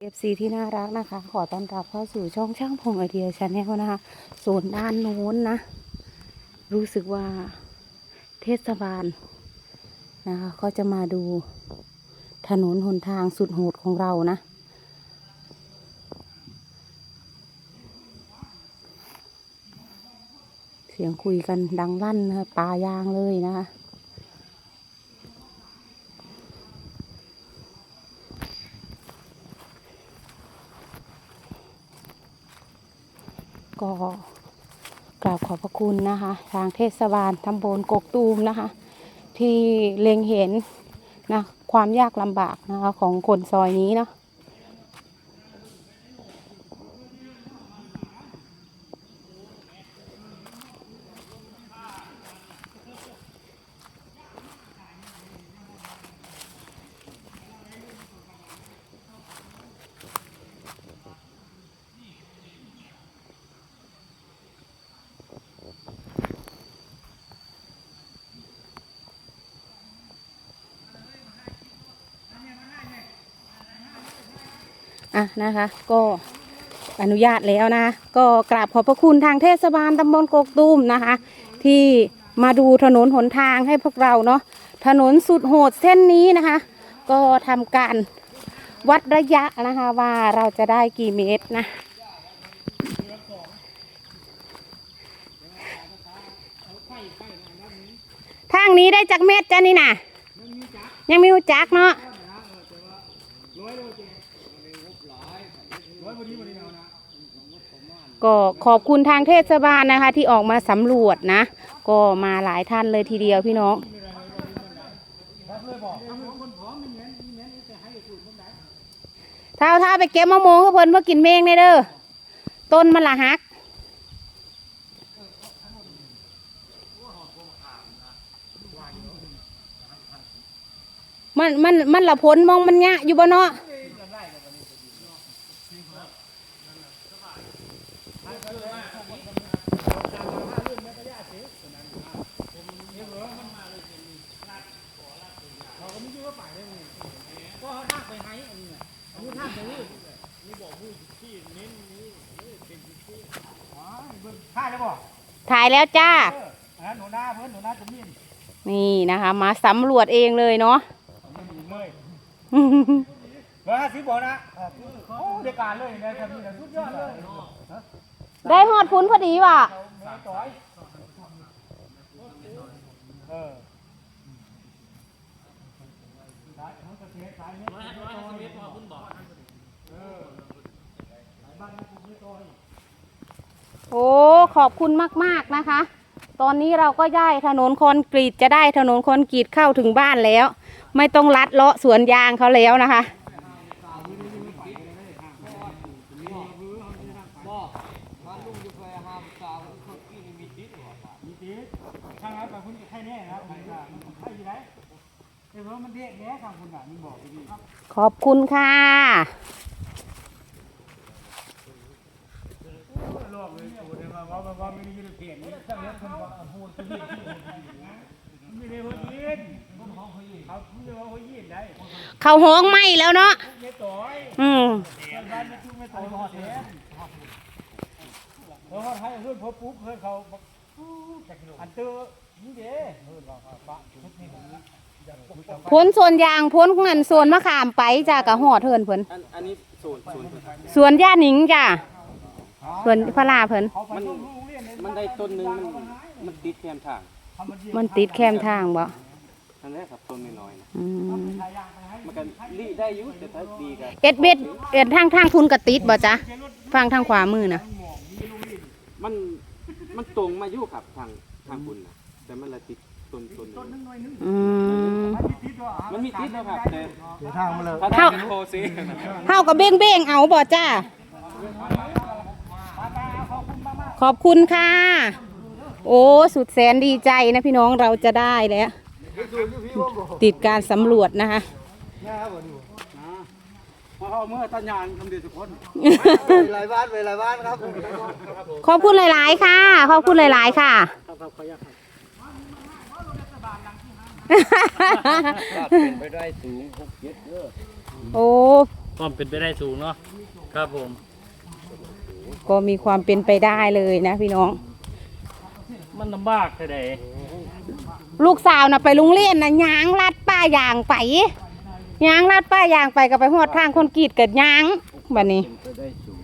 เอฟซีที่น่ารักนะคะ ขอต้อนรับเข้าสู่ช่องช่างพงไอเดียชาแนลนะคะโซนด้านโน้นนะ รู้สึกว่าเทศบาลนะคะก็จะมาดูถนนหนทางสุดโหดของเรานะ เสียงคุยกันดังลั่นนะะปลายางเลยนะคะ ก็กราบขอบพระคุณนะคะ ทางเทศบาลตำบลกกตูมนะคะ ที่เล็งเห็นนะความยากลำบากนะคะของคนซอยนี้เนาะ อะนะคะ ก็อนุญาตแล้วนะ ก็กราบขอบพระคุณทางเทศบาลตำบลกกตูมนะคะ ที่มาดูถนนหนทางให้พวกเราเนาะถนนสุดโหดเส้นนี้นะคะ ก็ทำการวัดระยะนะคะว่าเราจะได้กี่เมตรนะทางนี้ได้จากเม็ดจ้ะนี่นะยังไม่รู้จักเนาะ ก็ขอบคุณทางเทศบาลนะคะ ที่ออกมาสำรวจนะ ก็มาหลายท่านเลยทีเดียวพี่น้องเท้าเท้าไปเก็บมะม่วงก็เพิ่นเพื่อกินเมงเนี่ยเด้อต้นมันละหักมันมันมันละพ้นมองมันยะอยู่บ่เนาะ ถ่ายแล้วจ้าอ่าหนูนาเพื่อนหนูนาจะมีนนี่นะคะ มาสำรวจเองเลยเนาะเลยร้อยห้าสิบบอกนะโอ้เด็กการเลยนะจะมีแต่สุดยอดเลย ได้หอดพุ้นพอดีว่ะแม่ต่อยเออสายมันก็เสียสายเนี่ยร้อยห้าสิบเมตรพอคุณบอกเออสายบ้านคุณไม่ต่อย โอ้ขอบคุณมากๆนะคะ ตอนนี้เราก็ได้ถนนคอนกรีตจะได้ถนนคอนกรีตเข้าถึงบ้านแล้ว ไม่ต้องลัดเลาะสวนยางเขาแล้วนะคะขอบคุณค่ะ โลกเลยโอ้เดี๋ยวมาว่าว่าไม่ได้ยินเสียงนี้ช่าง เลี้ยงคนว่าพูดที่ไม่ได้หัวยินเขาพูดว่าหัวยินได้เขาห้องไหมแล้วเนาะไม่ต่อยอืมบ้านไม่ชุ่มไม่ต่อยหอดเสียแล้วเขาให้เพื่อนพอปุ๊บเพื่อนเขาอันเตอร์นี่เด้เพื่อนว่าปะชุดนี้ผมพ้นส่วนยางพ้นเงินส่วนมะขามไปจ้ากะหอดเทินเพิ่นอันอันนี้ศูนย์ศูนย์สวนย่าหนิงจ้าสวนพระลาเพิ่นเขาไปโรงเรียน มันได้ต้นหนึงมันมันติดแคมทางมันติดแคมทางบ่อันนี้ครับต้นน้อยๆนะอืมมันก็รีได้อยู่แต่ถ้าดีก็เอ็ดเบ็ดเอ็ดทางทางคุณกระติดบ่จ๊ะฟังทางขวามือนะมันมันตรงมาอยู่ครับทางทางคุณนะแต่มันละติดต้นต้นหนึ่งอืม มันมีติดแล้วครับแต่เดี๋ยวทางมาเลย ถ้าทางโคซี เฮากับเบ้งเบ้งๆเอาบ่จ้า ขอบคุณค่ะ โอ้สุดแสนดีใจนะพี่น้องเราจะได้แล้ว ติดการสำรวจนะคะเพราะเมื่อท่านยานทำดีทุกคนหลายบ้านไปหลายบ้านครับ ขอบคุณหลาย ๆ ค่ะ ขอบคุณหลาย ๆ ค่ะเป็นไปได้สูงหกเจ็ดเด้อโอ้ความเป็นไปได้สูงเนาะ ครับผม ก็มีความเป็นไปได้เลยนะพี่น้อง มันลำบากแค่ไหนลูกสาวน่ะไปโรงเรียนน่ะยางลัดป้ายางไปยางลัดป้ายางไปก็ไปหอดทางคนกรีดกับยางบัดนี้ก็ได้สูง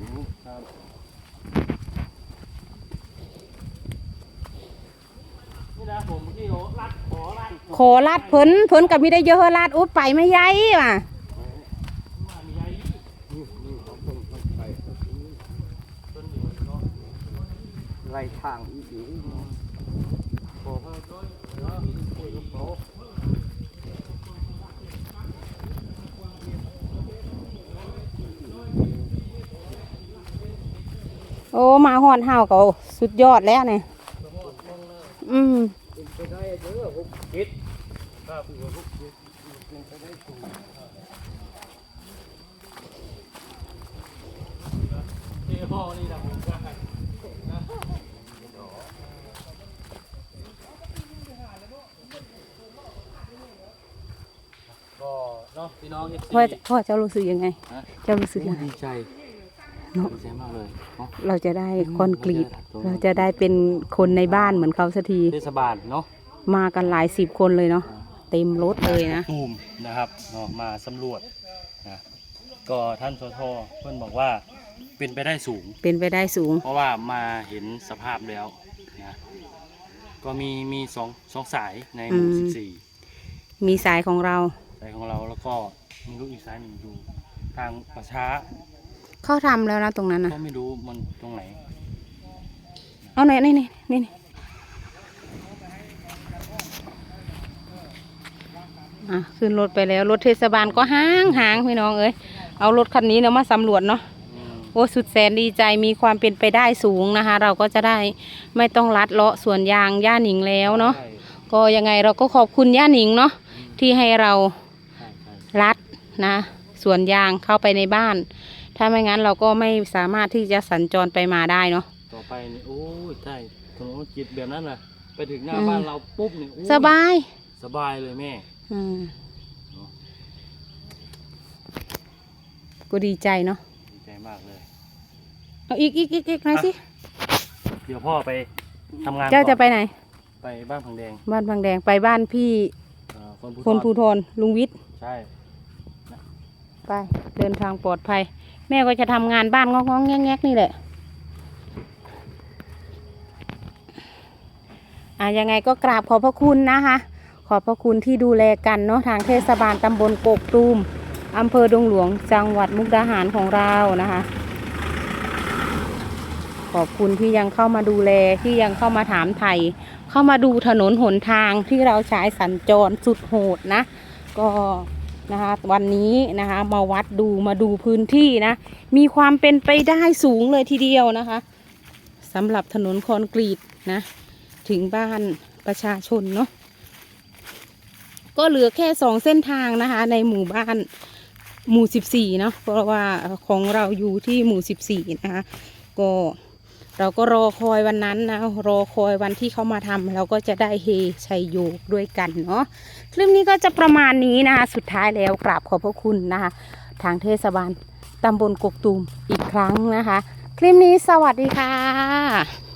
นี่นะผมที่โอรัดขอรัดขอลัดเพิ่นเพิ่นก็มีได้เยอะลัดอุ๊บไปไม่ยัยว่ะ ไรทางอีกโอ้มาหอดเฮาก็สุดยอดแล้วเนี่ยอืมที่พ่อนี่นะผมก็ก็เนาะ พี่น้องเอฟซีพ่อพ่อเจ้ารู้สึกยังไงฮะเจ้ารู้สึกยังไง ดีใจเนาะดีใจมากเลยเนาะเราจะได้คอนกรีต เราจะได้เป็นคนในบ้านเหมือนเขาสักที เทศบาลเนาะมากันหลายสิบคนเลยเนาะเต็มรถเลยนะ ตูมนะครับเนาะมาสำรวจนะก็ท่านสทเพื่อนบอกว่าเป็นไปได้สูง เป็นไปได้สูง เพราะว่ามาเห็นสภาพแล้วนะก็มีมีสองสองสายในหมู่อืม สิบสี่มีสายของเรา สายของเราแล้วก็มีลูกอีกสายหนึ่งอยู่ทางประช้าเขาทำแล้วนะตรงนั้นนะก็ไม่รู้มันตรงไหน เอาไหนนี่นี่นี่นี่อะขึ้นรถไปแล้ว รถเทศบาลก็ห้างหางพี่น้องเอ้ยเอารถคันนี้เนาะมาสำรวจเนาะอืมโอ้สุดแสนดีใจมีความเป็นไปได้สูงนะคะ เราก็จะได้ไม่ต้องลัดเลาะสวนยางย่าหนิงแล้วเนาะใช่ก็ยังไงเราก็ขอบคุณย่าหนิงเนาะที่ให้เราใช่ใช่ ลัดนะสวนยางเข้าไปในบ้าน ถ้าไม่งั้นเราก็ไม่สามารถที่จะสัญจรไปมาได้เนาะต่อไปนี่โอ้ยใช่ถนนจิตแบบนั้นน่ะ ไปถึงหน้าอืมบ้านเราปุ๊บนี่โอ้ยสบายสบายเลยแม่ อืมก็ดีใจเนาะดีใจมากเลย เอาอีกอีกอีกอีกหน่อยสิ เดี๋ยวพ่อไปทำงานเจ้าก่อนจะไปไหน ไปบ้านพังแดง บ้านบางแดงไปบ้านพี่เอ่อคนคนภูภูทรลุงวิทย์ ใช่ ไป เดินทางปลอดภัย แม่ก็จะทำงานบ้านงองๆแงกๆนี่แหละอะยังไงก็กราบขอบพระคุณนะคะขอบพระคุณที่ดูแลกันเนาะทางเทศบาลตำบลโกกตูมอำเภอดงหลวงจังหวัดมุกดาหารของเรานะคะ ขอบคุณที่ยังเข้ามาดูแลที่ยังเข้ามาถามไทยเข้ามาดูถนนหนทางที่เราใช้สัญจรสุดโหดนะ ก็ นะคะ วันนี้นะคะมาวัดดูมาดูพื้นที่นะ มีความเป็นไปได้สูงเลยทีเดียวนะคะสำหรับถนนคอนกรีตนะ ถึงบ้านประชาชนเนาะก็เหลือแค่สองเส้นทางนะคะ ในหมู่บ้านหมู่สิบสี่เนาะเพราะว่าของเราอยู่ที่หมู่สิบสี่นะคะก็ เราก็รอคอยวันนั้นนะ รอคอยวันที่เขามาทำเราก็จะได้เฮชัยโยกด้วยกันเนาะคลิปนี้ก็จะประมาณนี้นะคะ สุดท้ายแล้วกราบขอบพระคุณนะคะ ทางเทศบาลตำบลกกตูมอีกครั้งนะคะ คลิปนี้สวัสดีค่ะ